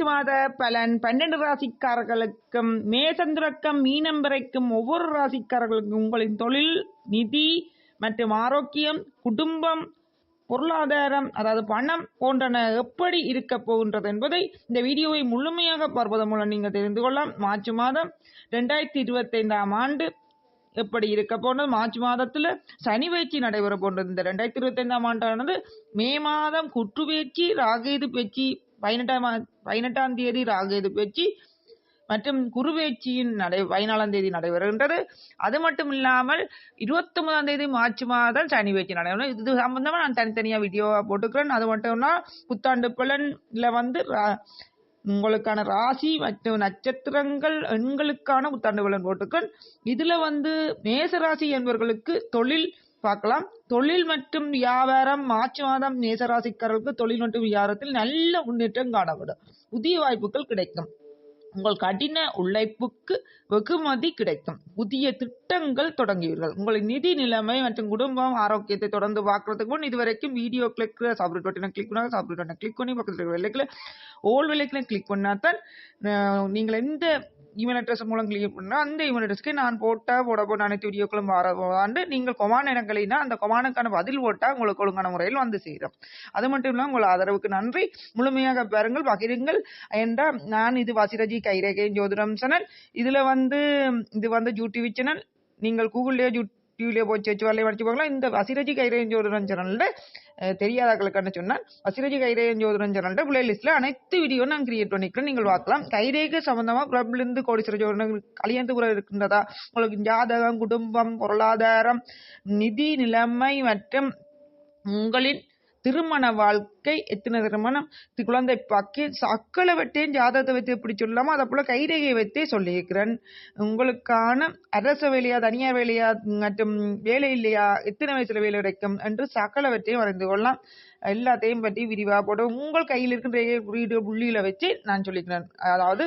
March மாத பலன் பன்னெண்டு ராசிக்காரர்களுக்கும் மேசம் தொடக்கம் மீனம் பிறக்கும் ஒவ்வொரு ராசிக்காரர்களுக்கும் உங்களின் தொழில் நிதி மற்றும் ஆரோக்கியம் குடும்பம் பொருளாதாரம் அதாவது பணம் போன்றன எப்படி இருக்க போகின்றது என்பதை இந்த வீடியோவை முழுமையாக பார்ப்பதன் மூலம் நீங்கள் தெரிந்து கொள்ளலாம். மார்ச் மாதம் ரெண்டாயிரத்தி இருபத்தைந்தாம் ஆண்டு எப்படி இருக்க போனது மார்ச் மாதத்தில் சனி பயிற்சி நடைபெற போன்றது இந்த ரெண்டாயிரத்தி இருபத்தைந்தாம் ஆண்டானது மே மாதம் குற்று பயிற்சி ராகேது பேச்சு பதினெட்டாம் பதினெட்டாம் தேதி ராகேது பேச்சு மற்றும் குருவேச்சியின் நடை பதினாலாம் தேதி நடைபெறுகின்றது. அது மட்டும் இல்லாமல் இருபத்தொன்பதாம் தேதி மார்ச் மாதம் சனி பேச்சு நடைபெறும். இது சம்பந்தமாக நான் தனித்தனியாக வீடியோவாக போட்டுக்கிறேன். அது மட்டும்னா புத்தாண்டு பலனில் வந்து ரா- உங்களுக்கான ராசி மற்றும் நட்சத்திரங்கள் எண்களுக்கான புத்தாண்டு பலன் போட்டுக்கிறேன். இதில் வந்து மேச ராசி என்பவர்களுக்கு தொழில் பார்க்கலாம். தொழில் மற்றும் வியாபாரம் மார்ச் மாதம் மேசராசிக்காரர்களுக்கு தொழில் மற்றும் வியாபாரத்தில் நல்ல முன்னேற்றம் காணப்படும். புதிய வாய்ப்புகள் கிடைக்கும். உங்கள் கடின உழைப்புக்கு வெகுமதி கிடைக்கும். புதிய திட்டங்கள் தொடங்குவீர்கள். உங்களின் நிதி நிலைமை மற்றும் குடும்பம் ஆரோக்கியத்தை தொடர்ந்து பார்க்கறதுக்கு முன் இதுவரைக்கும் வீடியோ கிளிக் சப்ரேட் பட்டனை கிளிக் பண்ணாங்க சப்ரேட் பட்டனை கிளிக் பண்ணி பக்கத்தில் இருக்கிற வெள்ளைக்கில் ஓல் விலைக்கில் கிளிக் பண்ணாதான் தான் நீங்கள் எந்த இமெயில் அட்ரஸ் மூலம் கிளிக் பண்ணால் அந்த இமெயில் அட்ரஸ்க்கு நான் போட்ட போட போன அனைத்து வீடியோக்களும் வர ஆண்டு நீங்கள் கொமான இடங்களினா அந்த கொமானுக்கான பதில் போட்டால் உங்களுக்கு ஒழுங்கான முறையில் வந்து சேரும். அது மட்டும் இல்லாமல் உங்கள் ஆதரவுக்கு நன்றி. முழுமையாக பாருங்கள் பகிருங்கள். என்றால் நான் இது வசிரஜி கைரேகை ஜோதிடம் சேனல் இதில் வந்து இது வந்து யூடியூப் சேனல் நீங்கள் கூகுள்லயோ யூடியூப்லயோ போய் சேர்ச்சு வரலையே வச்சு பார்க்கலாம். இந்த வசிரஜி கைரேகை ஜோதிடம் சேனல்ல தெரியாதாக்களுக்கான சொன்னால் வசிரஜி கைரேகை ஜோதிடம் பிளே பிளேலிஸ்ட்ல அனைத்து வீடியோ நான் கிரியேட் பண்ணிக்கிறேன். நீங்கள் பார்க்கலாம். கைரேகை சம்பந்தமா பிரபலிருந்து கோடீஸ்வர ஜோதிடம் கல்யாணத்து கூட இருக்கின்றதா? உங்களுக்கு ஜாதகம் குடும்பம் பொருளாதாரம் நிதி நிலைமை மற்றும் உங்களின் திருமண வாழ்க்கை எத்தனை திருமணம் தி- குழந்தை பாக்கி சக்களை வைத்தேன் ஜாதகத்தை வைத்து எப்படி சொல்லாமோ அதை போல கைரேகையை வைத்தே சொல்லியிருக்கிறேன். உங்களுக்கான அரச வேலையா தனியார் வேலையா மற்றும் வேலை இல்லையா எத்தனை வயசுல வேலை கிடைக்கும் என்று சகலவற்றையும் வரைந்து கொள்ளலாம். எல்லாத்தையும் பற்றி விரிவாக போட்டு உங்கள் கையில் இருக்கின்ற ரேகை குறியீடு புள்ளியில வச்சு நான் சொல்லிக்கிறேன். அதாவது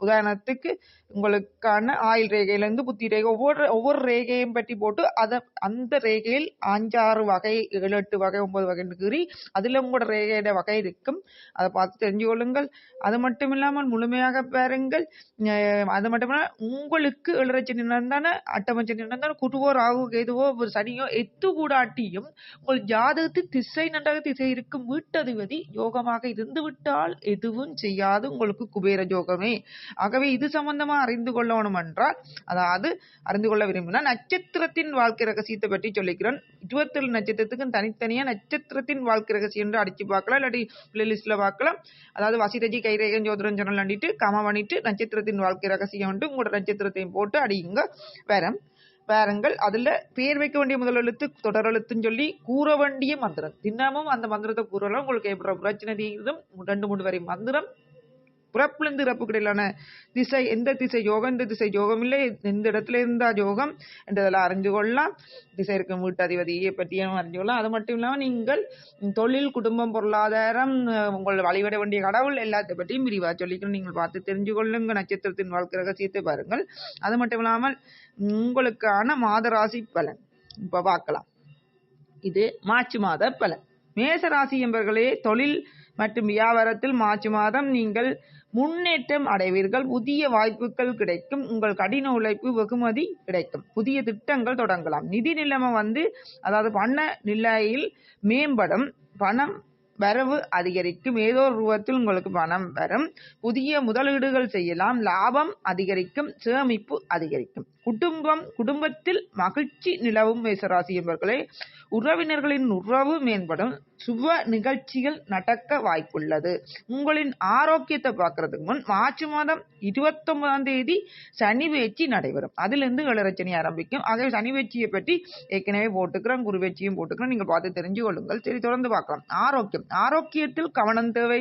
உதாரணத்துக்கு உங்களுக்கான ஆயில் ரேகையிலேருந்து புத்தி ரேகை ஒவ்வொரு ஒவ்வொரு ரேகையும் பற்றி போட்டு அதை அந்த ரேகையில் அஞ்சாறு வகை ஏழு எட்டு வகை ஒன்பது வகைன்னு கீறி அதில் கூட ரேகை வகை இருக்கும். அதை பார்த்து தெரிஞ்சு கொள்ளுங்கள். அது மட்டும் இல்லாமல் முழுமையாக பாருங்கள். அது மட்டும் இல்லாமல் உங்களுக்கு எழுறச்சி நின்றான அட்டமச்சி நின்றான குருவோ ராகு கேதுவோ ஒரு சனியோ எத்து கூடாட்டியும் உங்கள் ஜாதகத்தில் திசை நன்றாக திசை இருக்கும் வீட்டதிபதி யோகமாக இருந்து விட்டால் எதுவும் செய்யாது உங்களுக்கு குபேர யோகமே ஆகவே இது சம்பந்தமா அறிந்து கொள்ளணும் என்றால் அதாவது அறிந்து கொள்ள விரும்பினால் நட்சத்திரத்தின் வாழ்க்கை ரகசியத்தை பற்றி சொல்லிக்கிறேன் இருபத்தேழு நட்சத்திரத்துக்கும் தனித்தனியா நட்சத்திரத்தின் வாழ்க்கை ரகசியம் வந்து அடிச்சு பார்க்கலாம் இல்லாட்டி பிளேலிஸ்ட்ல பார்க்கலாம். அதாவது வசிரஜி கைரேகன் ஜோதிடம் சேனல் அண்டிட்டு கம பண்ணிட்டு நட்சத்திரத்தின் வாழ்க்கை ரகசியம் வந்து உங்களோட நட்சத்திரத்தையும் போட்டு அடியுங்க. வேறம் பேரங்கள் அதுல பேர் வைக்க வேண்டிய முதல் எழுத்து தொடர் எழுத்துன்னு சொல்லி கூற வேண்டிய மந்திரம். தினமும் அந்த மந்திரத்தை கூறலாம். உங்களுக்கு எப்படி பிரச்சனை தீரும் ரெண்டு மூணு வரை மந்திரம். பிறப்பிலிருந்து இறப்புக்கு இடையிலான திசை எந்த திசை யோகம் எந்த திசை யோகம் இல்லை எந்த இடத்துல இருந்தா யோகம் என்றதெல்லாம் அறிந்து கொள்ளலாம். திசை இருக்கும் வீட்டதிபதியை பற்றியும் அறிஞ்சு கொள்ளலாம். அது மட்டும் இல்லாமல் நீங்கள் தொழில் குடும்பம் பொருளாதாரம் உங்கள் வழிபட வேண்டிய கடவுள் எல்லாத்தை பற்றியும் விரிவாக சொல்லிக்கணும். நீங்கள் பார்த்து தெரிஞ்சு கொள்ளுங்க நட்சத்திரத்தின் வாழ்க்கை ரகசியத்தை பாருங்கள். அது மட்டும் இல்லாமல் உங்களுக்கான மாதராசி பலன். இப்போ பார்க்கலாம். இது மார்ச் மாத பலன். மேச ராசி என்பவர்களே தொழில் மற்றும் வியாபாரத்தில் மார்ச் மாதம் நீங்கள் முன்னேற்றம் அடைவீர்கள். புதிய வாய்ப்புகள் கிடைக்கும். உங்கள் கடின உழைப்பு வெகுமதி கிடைக்கும். புதிய திட்டங்கள் தொடங்கலாம். நிதி நிலைமை வந்து அதாவது பண நிலையில் மேம்படும். பணம் வரவு அதிகரிக்கும். ஏதோ ஒரு ரூபத்தில் உங்களுக்கு பணம் வரும். புதிய முதலீடுகள் செய்யலாம். லாபம் அதிகரிக்கும். சேமிப்பு அதிகரிக்கும். குடும்பம் குடும்பத்தில் மகிழ்ச்சி நிலவும் மேசராசி என்பவர்களே உறவினர்களின் உறவு மேம்படும் சுப நிகழ்ச்சிகள் நடக்க வாய்ப்புள்ளது. உங்களின் ஆரோக்கியத்தை பார்க்கறதுக்கு முன் மார்ச் மாதம் இருபத்தொன்பதாம் தேதி சனி பேச்சு நடைபெறும். அதிலிருந்து ஏழரச்சனி ஆரம்பிக்கும். ஆகவே சனி பேச்சியை பற்றி ஏற்கனவே போட்டுக்கிறேன் குரு பேச்சியும் போட்டுக்கிறேன் நீங்கள் பார்த்து தெரிஞ்சு கொள்ளுங்கள். சரி தொடர்ந்து பார்க்கலாம். ஆரோக்கியம். ஆரோக்கியத்தில் கவனம் தேவை.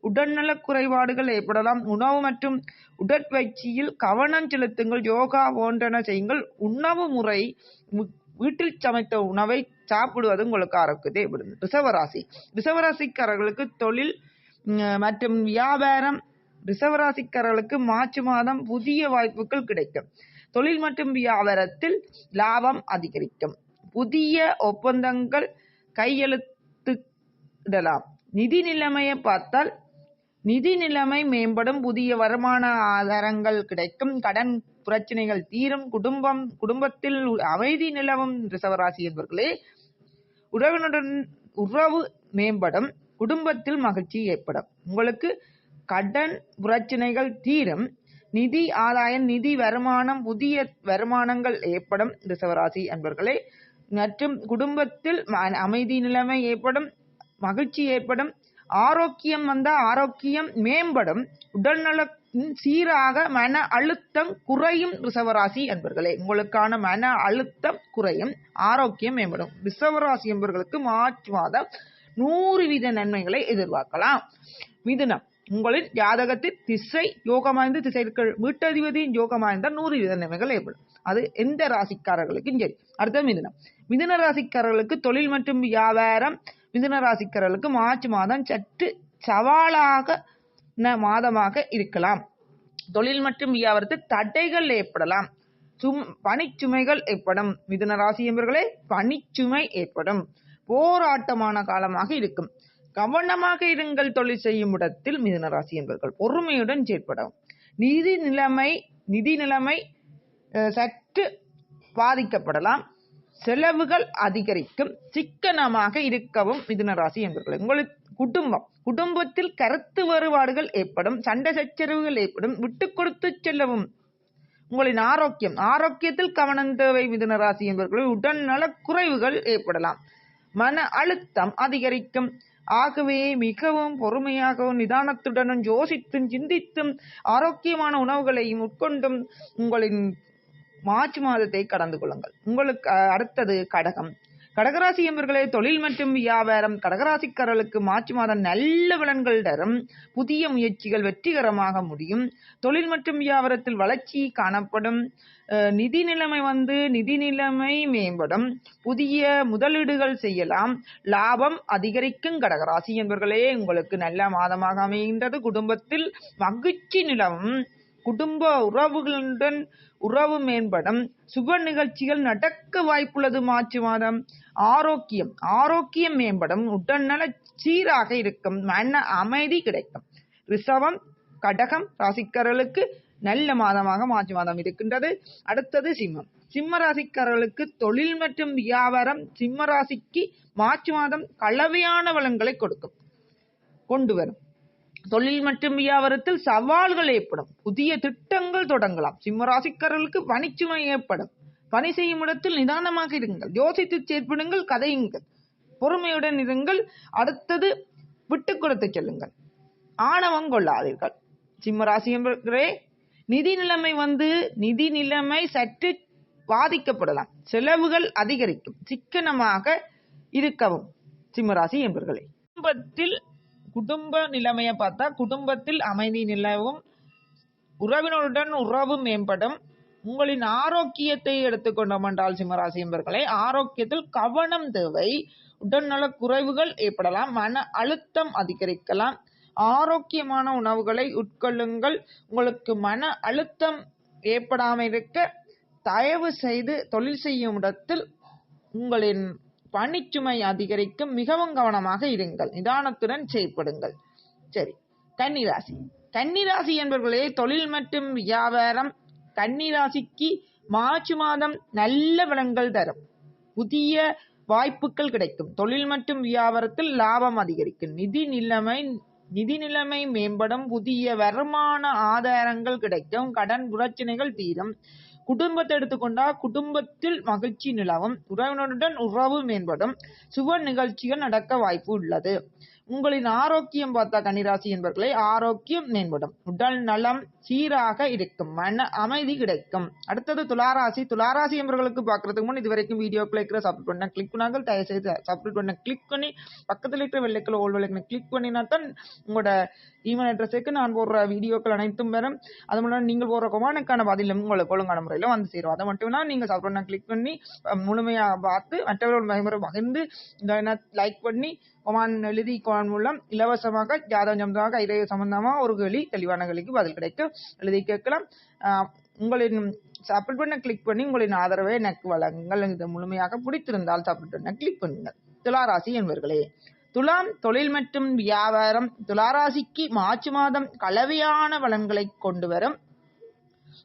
உடல்நலக் குறைபாடுகள் ஏற்படலாம். உணவு மற்றும் உடற்பயிற்சியில் கவனம் செலுத்துங்கள் யோகா போன்றன செய்யுங்கள். உணவு முறை வீட்டில் சமைத்த உணவை சாப்பிடுவது உங்களுக்கு ஆரோக்கியத்தை ஏற்படும் ரிசவராசி ரிசவராசிக்காரர்களுக்கு தொழில் மற்றும் வியாபாரம் ரிசவராசிக்காரர்களுக்கு மார்ச் மாதம் புதிய வாய்ப்புகள் கிடைக்கும். தொழில் மற்றும் வியாபாரத்தில் லாபம் அதிகரிக்கும். புதிய ஒப்பந்தங்கள் கையெழுத்திடலாம் நிதி நிலைமையை பார்த்தால் நிதி நிலைமை மேம்படும் புதிய வருமான ஆதாரங்கள் கிடைக்கும் கடன் பிரச்சனைகள் தீரும் குடும்பம் குடும்பத்தில் அமைதி நிலவும் ரிசவராசி என்பவர்களே உறவினுடன் உறவு மேம்படும் குடும்பத்தில் மகிழ்ச்சி ஏற்படும். உங்களுக்கு கடன் பிரச்சனைகள் தீரும் நிதி ஆதாயம் நிதி வருமானம் புதிய வருமானங்கள் ஏற்படும் ரிசவராசி அன்பர்களே மற்றும் குடும்பத்தில் ம- அமைதி நிலைமை ஏற்படும் மகிழ்ச்சி ஏற்படும் ஆரோக்கியம் வந்தா ஆரோக்கியம் மேம்படும். உடல்நல சீராக மன அழுத்தம் குறையும் ரிசவராசி என்பர்களே. உங்களுக்கான மன அழுத்தம் குறையும் ஆரோக்கியம் மேம்படும். ரிசவராசி என்பவர்களுக்கு மார்ச் மாதம் நூறு வீத நன்மைகளை எதிர்பார்க்கலாம். மிதுனம். உங்களின் ஜாதகத்தில் திசை யோகமாய்ந்து திசைகள் வீட்டதிபதியின் யோகமாய்ந்த நூறு வீத நன்மைகள் ஏற்படும். அது எந்த ராசிக்காரர்களுக்கும் சரி. அடுத்த மிதுனம். மிதுன ராசிக்காரர்களுக்கு தொழில் மற்றும் வியாபாரம் மிதுன மார்ச் மாதம் சற்று சவாலாக ந- மாதமாக இருக்கலாம். தொழில் மற்றும் வியாபாரத்தில் தடைகள் ஏற்படலாம். சும் பணிச்சுமைகள் ஏற்படும். மிதுன ராசி என்பவர்களே பனிச்சுமை ஏற்படும். போராட்டமான காலமாக இருக்கும். கவனமாக இருங்கள் தொழில் செய்யும் இடத்தில் மிதுன ராசி என்பவர்கள். பொறுமையுடன் செயற்படும் நிதி நிலைமை நிதி நிலைமை சற்று பாதிக்கப்படலாம். செலவுகள் அதிகரிக்கும். சிக்கனமாக இருக்கவும் மிதுன ராசி என்பவர்கள் உங்களுக்கு குடும்பம் குடும்பத்தில் கருத்து வேறுபாடுகள் ஏற்படும் சண்டை சச்சரவுகள் ஏற்படும் விட்டு கொடுத்து செல்லவும் உங்களின் ஆரோக்கியம் ஆரோக்கியத்தில் கவனம் தேவை மிதுன ராசி என்பவர்கள் உடல்நல நலக் குறைவுகள் ஏற்படலாம். மன அழுத்தம் அதிகரிக்கும். ஆகவே மிகவும் பொறுமையாகவும் நிதானத்துடனும் யோசித்தும் சிந்தித்தும் ஆரோக்கியமான உணவுகளையும் உட்கொண்டும் உங்களின் மார்ச் மாதத்தை கடந்து கொள்ளுங்கள். உங்களுக்கு அடுத்தது கடகம். கடகராசி என்பவர்களே தொழில் மற்றும் வியாபாரம். கடகராசிக்காரர்களுக்கு மார்ச் மாதம் நல்ல பலன்கள் தரும். புதிய முயற்சிகள் வெற்றிகரமாக முடியும். தொழில் மற்றும் வியாபாரத்தில் வளர்ச்சி காணப்படும். நிதி நிலைமை வந்து நிதி நிலைமை மேம்படும். புதிய முதலீடுகள் செய்யலாம். லாபம் அதிகரிக்கும். கடகராசி என்பவர்களே உங்களுக்கு நல்ல மாதமாக அமைகின்றது. குடும்பத்தில் மகிழ்ச்சி நிலவும். குடும்ப உறவுகளுடன் உறவு மேம்படும். சுப நிகழ்ச்சிகள் நடக்க வாய்ப்புள்ளது மார்ச் மாதம். ஆரோக்கியம் ஆரோக்கியம் மேம்படும். உடல்நல சீராக இருக்கும். மன அமைதி கிடைக்கும். ரிசவம் கடகம் ராசிக்காரர்களுக்கு நல்ல மாதமாக மார்ச் மாதம் இருக்கின்றது. அடுத்தது சிம்மம். சிம்ம ராசிக்காரர்களுக்கு தொழில் மற்றும் வியாபாரம் சிம்ம ராசிக்கு மார்ச் மாதம் கலவையான வளங்களை கொடுக்கும். கொண்டு வரும். தொழில் மற்றும் வியாபாரத்தில் சவால்கள் ஏற்படும். புதிய திட்டங்கள் தொடங்கலாம். சிம்மராசிக்காரர்களுக்கு பணிச்சுமை ஏற்படும். பணி செய்யும் இடத்தில் நிதானமாக இருங்கள். யோசித்து செயற்படுங்கள் கதையுங்கள். பொறுமையுடன் இருங்கள். அடுத்தது விட்டு கொடுத்து செல்லுங்கள். ஆணவம் கொள்ளாதீர்கள். சிம்மராசி என்பவர்களே நிதி நிலைமை வந்து நிதி நிலைமை சற்று பாதிக்கப்படலாம். செலவுகள் அதிகரிக்கும். சிக்கனமாக இருக்கவும். சிம்மராசி என்பவர்களே. குடும்பத்தில் குடும்ப நிலைமையை பார்த்தா குடும்பத்தில் அமைதி நிலவும் உறவினருடன் உறவு மேம்படும். உங்களின் ஆரோக்கியத்தை எடுத்துக்கொண்டோம் என்றால் சிம்மராசி என்பர்களே ஆரோக்கியத்தில் கவனம் தேவை. உடல்நல குறைவுகள் ஏற்படலாம் மன அழுத்தம் அதிகரிக்கலாம். ஆரோக்கியமான உணவுகளை உட்கொள்ளுங்கள். உங்களுக்கு மன அழுத்தம் ஏற்படாமல் இருக்க தயவு செய்து தொழில் செய்யும் இடத்தில் உங்களின் பணிச்சுமை அதிகரிக்கும் மிகவும் கவனமாக இருங்கள். நிதானத்துடன் செயல்படுங்கள். சரி. கன்னிராசி. கன்னிராசி என்பவர்களே தொழில் மற்றும் வியாபாரம் கன்னிராசிக்கு மார்ச் மாதம் நல்ல பலன்கள் தரும். புதிய வாய்ப்புகள் கிடைக்கும். தொழில் மற்றும் வியாபாரத்தில் லாபம் அதிகரிக்கும். நிதி நிலைமை நிதி நிலைமை மேம்படும். புதிய வருமான ஆதாரங்கள் கிடைக்கும். கடன் பிரச்சனைகள் தீரும். குடும்பத்தை எடுத்துக்கொண்டா குடும்பத்தில் மகிழ்ச்சி நிலவும். உறவினருடன் உறவு மேம்படும். சுப நிகழ்ச்சிகள் நடக்க வாய்ப்பு உள்ளது. உங்களின் ஆரோக்கியம் பார்த்தா கன்னிராசி என்பவர்களை ஆரோக்கியம் மேம்படும். உடல் நலம் சீராக இருக்கும் மன அமைதி கிடைக்கும். அடுத்தது துளாராசி. துளாராசி என்பவர்களுக்கு பார்க்கறதுக்கு முன் இதுவரைக்கும் வீடியோக்குள்ள இருக்கிற சப்ஸ்கிரைப் பண்ண கிளிக் பண்ணாங்க தயவு செய்து சப்ஸ்கிரைப் பண்ண கிளிக் பண்ணி பக்கத்தில் இருக்கிற வெள்ளைக்கில் ஓல் வெள்ளைக்கில் கிளிக் பண்ணினா தான் உங்களோட ஈமெயில் அட்ரஸுக்கு நான் போடுற வீடியோக்கள் அனைத்தும் வரும். அது மூலம் நீங்கள் போடுற கொமானுக்கான பதிலும் உங்களுக்கு ஒழுங்கான முறையில் வந்து சேரும். அதை மட்டும்னா நீங்கள் சப்ஸ்கிரைப் பண்ண கிளிக் பண்ணி முழுமையாக பார்த்து மற்றவர்கள் மகிமுறை பகிர்ந்து லைக் பண்ணி கொமான் எழுதி கொமான் மூலம் இலவசமாக ஜாதகம் சம்பந்தமாக இறைய சம்பந்தமாக ஒரு கேள்வி தெளிவான கேள்விக்கு பதில் கிடைக்கும். எழுதி கேட்கலாம். உங்களின் சப்மிட் பண்ண கிளிக் பண்ணி உங்களின் ஆதரவை எனக்கு வழங்குங்கள். இது முழுமையாக பிடித்திருந்தால் சப்மிட் பண்ண கிளிக் பண்ணுங்கள். துளாராசி என்பவர்களே துலாம் தொழில் மற்றும் வியாபாரம் துளாராசிக்கு மார்ச் மாதம் கலவையான பலன்களை கொண்டு வரும்.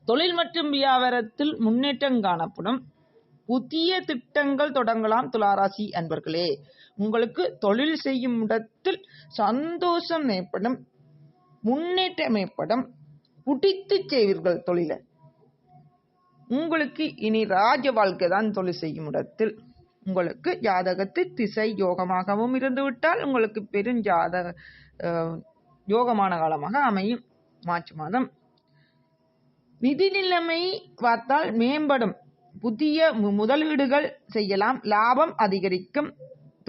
தொழில் மற்றும் வியாபாரத்தில் முன்னேற்றம் காணப்படும். புதிய திட்டங்கள் தொடங்கலாம் துளாராசி அன்பர்களே. உங்களுக்கு தொழில் செய்யும் இடத்தில் சந்தோஷம் ஏற்படும் முன்னேற்றம் ஏற்படும் புடித்து செய்வீர்கள் தொழிலை. உங்களுக்கு இனி ராஜ வாழ்க்கை தான் தொழில் செய்யும் இடத்தில். உங்களுக்கு ஜாதகத்து திசை யோகமாகவும் இருந்துவிட்டால் உங்களுக்கு பெரும் ஜாதக யோகமான காலமாக அமையும். மார்ச் மாதம். நிதி நிலைமை பார்த்தால் மேம்படும். புதிய மு- முதலீடுகள் செய்யலாம். லாபம் அதிகரிக்கும்.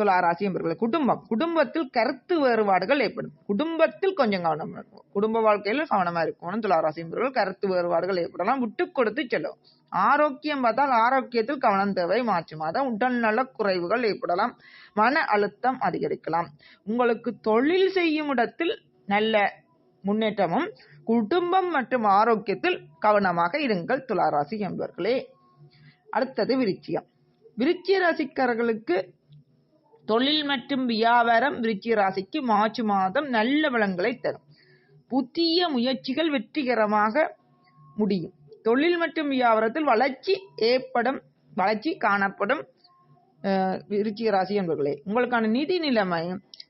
துளாராசி என்பவர்கள் குடும்பம் குடும்பத்தில் கருத்து வேறுபாடுகள் ஏற்படும். குடும்பத்தில் கொஞ்சம் கவனம் இருக்கும். குடும்ப வாழ்க்கையில கவனமா இருக்கணும் துளாராசி என்பவர்கள் கருத்து வேறுபாடுகள் ஏற்படலாம். விட்டு கொடுத்து செல்லும். ஆரோக்கியம் பார்த்தால் ஆரோக்கியத்தில் கவனம் தேவை மார்ச் மாதம் உடல் நல குறைவுகள் ஏற்படலாம். மன அழுத்தம் அதிகரிக்கலாம். உங்களுக்கு தொழில் செய்யும் இடத்தில் நல்ல முன்னேற்றமும் குடும்பம் மற்றும் ஆரோக்கியத்தில் கவனமாக இருங்கள். துளாராசி என்பவர்களே அடுத்தது விருச்சியம் விருச்சிய ராசிக்காரர்களுக்கு தொழில் மற்றும் வியாபாரம் விருச்சிக ராசிக்கு மார்ச் மாதம் நல்ல பலன்களை தரும். புதிய முயற்சிகள் வெற்றிகரமாக முடியும். தொழில் மற்றும் வியாபாரத்தில் வளர்ச்சி ஏற்படும் வளர்ச்சி காணப்படும் விருச்சிக ராசி என்பர்களே உங்களுக்கான நிதி நிலைமை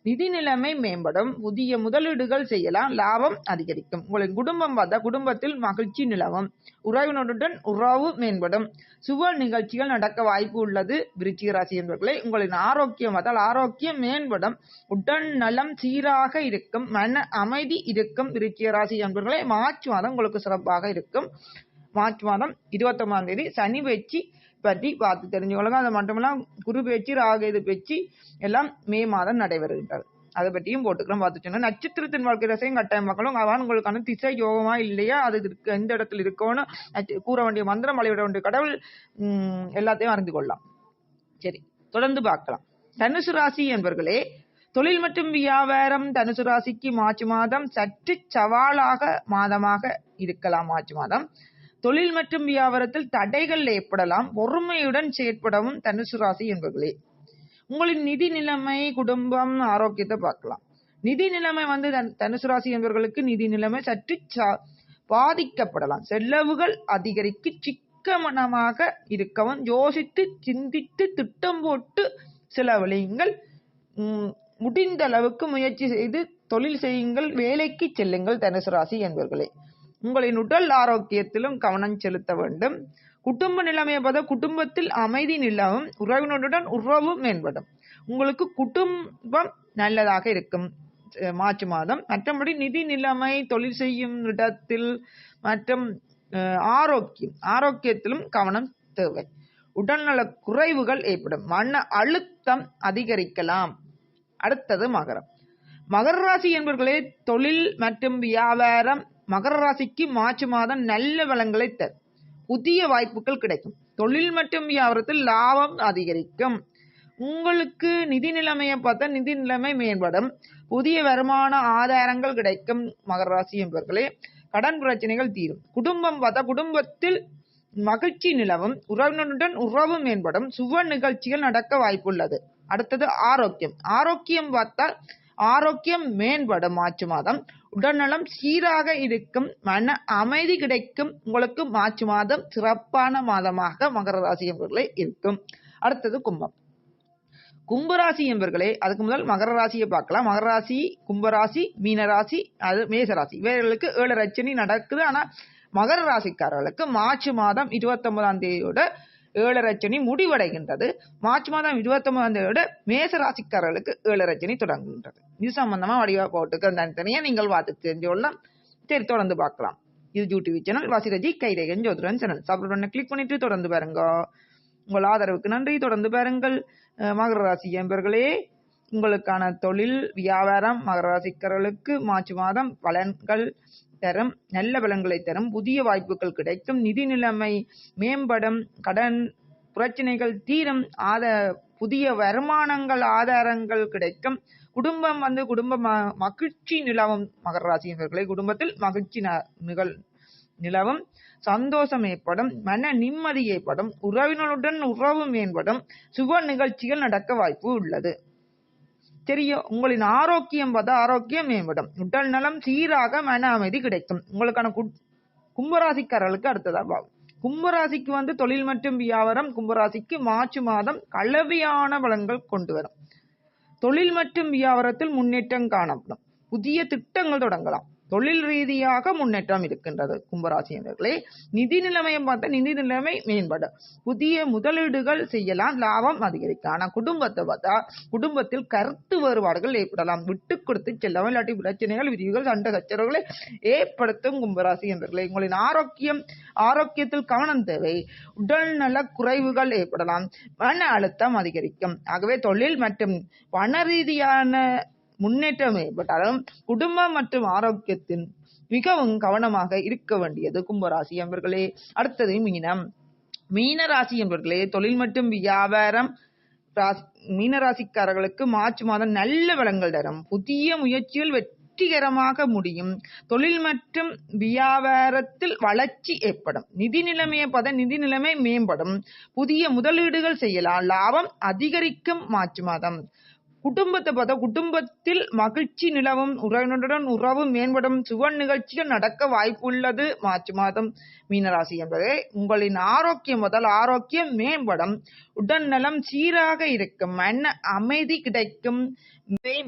நிதி நிலைமை மேம்படும். புதிய முதலீடுகள் செய்யலாம். லாபம் அதிகரிக்கும். உங்களின் குடும்பம் பார்த்தா குடும்பத்தில் மகிழ்ச்சி நிலவும். உறவினருடன் உறவு மேம்படும். சுப நிகழ்ச்சிகள் நடக்க வாய்ப்பு உள்ளது. விருச்சிக ராசி என்பவர்களே உங்களின் ஆரோக்கியம் பார்த்தால் ஆரோக்கியம் மேம்படும். உடல் நலம் சீராக இருக்கும். மன அமைதி இருக்கும். விருச்சிக ராசி என்பவர்களை மார்ச் மாதம் உங்களுக்கு சிறப்பாக இருக்கும். மார்ச் மாதம் இருபத்தொன்பதாம் தேதி சனி வச்சு பற்றி பார்த்து தெரிஞ்சுக்கொள்ளுங்க. அது மட்டுமெல்லாம் குரு பேச்சு ராகேது பேச்சு எல்லாம் மே மாதம் நடைபெறுகின்றது. அதை பற்றியும் போட்டுக்கிறோம் பார்த்து சொன்னா நட்சத்திரத்தின் வாழ்க்கை ரசையும் கட்டாய மக்களும் அதான் உங்களுக்கான திசை யோகமா இல்லையா? அது இருக்கு எந்த இடத்துல இருக்கோன்னு கூற வேண்டிய மந்திரம் வழிவிட வேண்டிய கடவுள் உம், எல்லாத்தையும் அறிந்து கொள்ளலாம். சரி தொடர்ந்து பார்க்கலாம். தனுசு ராசி என்பர்களே தொழில் மற்றும் வியாபாரம் தனுசு ராசிக்கு மார்ச் மாதம் சற்று சவாலாக மாதமாக இருக்கலாம். மார்ச் மாதம் தொழில் மற்றும் வியாபாரத்தில் தடைகள் ஏற்படலாம் பொறுமையுடன் செயற்படவும் தனுசு ராசி என்பர்களே உங்களின் நிதி நிலைமை குடும்பம் ஆரோக்கியத்தை பார்க்கலாம். நிதி நிலைமை வந்து தன்- தனுசு ராசி என்பவர்களுக்கு நிதி நிலைமை சற்று பாதிக்கப்படலாம். செலவுகள் அதிகரித்து சிக்கமனமாக இருக்கவும் யோசித்து சிந்தித்து திட்டம் போட்டு செலவழியுங்கள். உம், முடிந்த அளவுக்கு முயற்சி செய்து தொழில் செய்யுங்கள். வேலைக்கு செல்லுங்கள் தனுசு ராசி என்பவர்களே. உங்களின் உடல் ஆரோக்கியத்திலும் கவனம் செலுத்த வேண்டும். குடும்ப நிலைமையை பார்த்தா குடும்பத்தில் அமைதி நிலவும் உறவினருடன் உறவு மேம்படும் உங்களுக்கு குடும்பம் நல்லதாக இருக்கும் மார்ச் மாதம். மற்றபடி நிதி நிலைமை தொழில் செய்யும் இடத்தில் மற்றும் ஆரோக்கியம் ஆரோக்கியத்திலும் கவனம் தேவை. உடல்நல குறைவுகள் ஏற்படும். மன அழுத்தம் அதிகரிக்கலாம். அடுத்தது மகரம். மகர ராசி என்பவர்களே தொழில் மற்றும் வியாபாரம் மகர ராசிக்கு மார்ச் மாதம் நல்ல வளங்களை தரும். புதிய வாய்ப்புகள் கிடைக்கும். தொழில் மற்றும் வியாபாரத்தில் லாபம் அதிகரிக்கும். உங்களுக்கு நிதி நிலைமையை பார்த்தா நிதி நிலைமை மேம்படும். புதிய வருமான ஆதாரங்கள் கிடைக்கும். மகர ராசி என்பவர்களே கடன் பிரச்சனைகள் தீரும். குடும்பம் பார்த்தா குடும்பத்தில் மகிழ்ச்சி நிலவும். உறவினருடன் உறவு மேம்படும். சுவ நிகழ்ச்சிகள் நடக்க வாய்ப்புள்ளது. அடுத்தது ஆரோக்கியம். ஆரோக்கியம் பார்த்தால் ஆரோக்கியம் மேம்படும். மார்ச் மாதம் உடல்நலம் சீராக இருக்கும் மன அமைதி கிடைக்கும் உங்களுக்கு மார்ச் மாதம் சிறப்பான மாதமாக மகர ராசி என்பவர்களே இருக்கும். அடுத்தது கும்பம். கும்பராசி என்பர்களே அதுக்கு முதல் மகர ராசியை பார்க்கலாம். மகர ராசி கும்பராசி மீனராசி அது மேசராசி இவர்களுக்கு ஏழு ரச்சனை நடக்குது. ஆனா மகர ராசிக்காரர்களுக்கு மார்ச் மாதம் இருபத்தொன்பதாம் தேதியோட ஏழு ரச்சனி முடிவடைகின்றது. மார்ச் மாதம் இருபத்தொன்பதாம் தேதியோட மேச ராசிக்காரர்களுக்கு ஏழு ரச்சனி தொடங்குகின்றது. இது சம்பந்தமா வடிவா அந்த தனித்தனியா நீங்கள் பார்த்து தெரிஞ்சு சரி தொடர்ந்து பார்க்கலாம். இது யூடியூப் சேனல் வாசிரஜி கைரேகன் ஜோதிரன் சேனல் சப்ஸ்கிரைப் பண்ண கிளிக் பண்ணிட்டு தொடர்ந்து பாருங்க. உங்கள் ஆதரவுக்கு நன்றி. தொடர்ந்து பாருங்கள். மகர ராசி என்பர்களே உங்களுக்கான தொழில் வியாபாரம் மகராசிக்கர்களுக்கு மார்ச் மாதம் பலன்கள் தரும் நல்ல பலன்களை தரும் புதிய வாய்ப்புகள் கிடைக்கும் நிதி நிலைமை மேம்படும் கடன் பிரச்சனைகள் தீரும் ஆத புதிய வருமானங்கள் ஆதாரங்கள் கிடைக்கும். குடும்பம் வந்து குடும்ப ம- மகிழ்ச்சி நிலவும் மகர ராசியினர்களை குடும்பத்தில் மகிழ்ச்சி ந- நிகழ் நிலவும் சந்தோஷம் ஏற்படும் மன நிம்மதி ஏற்படும் உறவினருடன் உறவு மேம்படும் சுப நிகழ்ச்சிகள் நடக்க வாய்ப்பு உள்ளது. தெரியும் உங்களின் ஆரோக்கியம் பார்த்தா ஆரோக்கியம் மேம்படும். உடல் நலம் சீராக மன அமைதி கிடைக்கும். உங்களுக்கான கு- கும்பராசிக்காரர்களுக்கு அடுத்ததா கும்பராசிக்கு வந்து தொழில் மற்றும் வியாபாரம் கும்பராசிக்கு மார்ச் மாதம் கலவையான பலன்கள் கொண்டு வரும். தொழில் மற்றும் வியாபாரத்தில் முன்னேற்றம் காணப்படும். புதிய திட்டங்கள் தொடங்கலாம். தொழில் ரீதியாக முன்னேற்றம் இருக்கின்றது கும்பராசியினர்களே நிதி நிலைமையை பார்த்தா நிதி நிலைமை மேம்படும் புதிய முதலீடுகள் செய்யலாம் லாபம் அதிகரிக்கும் ஆனால் குடும்பத்தை பார்த்தா குடும்பத்தில் கருத்து வேறுபாடுகள் ஏற்படலாம். விட்டு கொடுத்து செல்லவும் இல்லாட்டி பிரச்சனைகள் விரிவுகள் சண்டை சச்சரவுகளை ஏற்படுத்தும் கும்பராசி என்பர்களே உங்களின் ஆரோக்கியம் ஆரோக்கியத்தில் கவனம் தேவை. உடல்நல குறைவுகள் ஏற்படலாம். மன அழுத்தம் அதிகரிக்கும். ஆகவே தொழில் மற்றும் பண ரீதியான முன்னேற்றம். ஏற்பட்டாலும் குடும்பம் மற்றும் ஆரோக்கியத்தின் மிகவும் கவனமாக இருக்க வேண்டியது. கும்பராசி என்பர்களே அடுத்தது மீனம். மீன ராசி என்பர்களே தொழில் மற்றும் வியாபாரம் மீனராசிக்காரர்களுக்கு மார்ச் மாதம் நல்ல வளங்கள் தரும். புதிய முயற்சிகள் வெற்றிகரமாக முடியும். தொழில் மற்றும் வியாபாரத்தில் வளர்ச்சி ஏற்படும். நிதி நிலைமையை பத நிதி நிலைமை மேம்படும். புதிய முதலீடுகள் செய்யலாம். லாபம் அதிகரிக்கும் மார்ச் மாதம். குடும்பத்தை பார்த்தா குடும்பத்தில் மகிழ்ச்சி நிலவும் உறவினருடன் உறவு மேம்படும் சுவன் நிகழ்ச்சிகள் நடக்க வாய்ப்புள்ளது. மார்ச் மாதம் மீனராசி என்பது உங்களின் ஆரோக்கியம் முதல் ஆரோக்கியம் மேம்படும். உடல் நலம் சீராக இருக்கும். மன அமைதி கிடைக்கும்.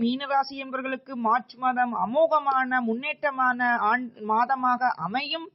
மீனராசி என்பவர்களுக்கு மார்ச் மாதம் அமோகமான முன்னேற்றமான ஆண் மாதமாக அமையும்.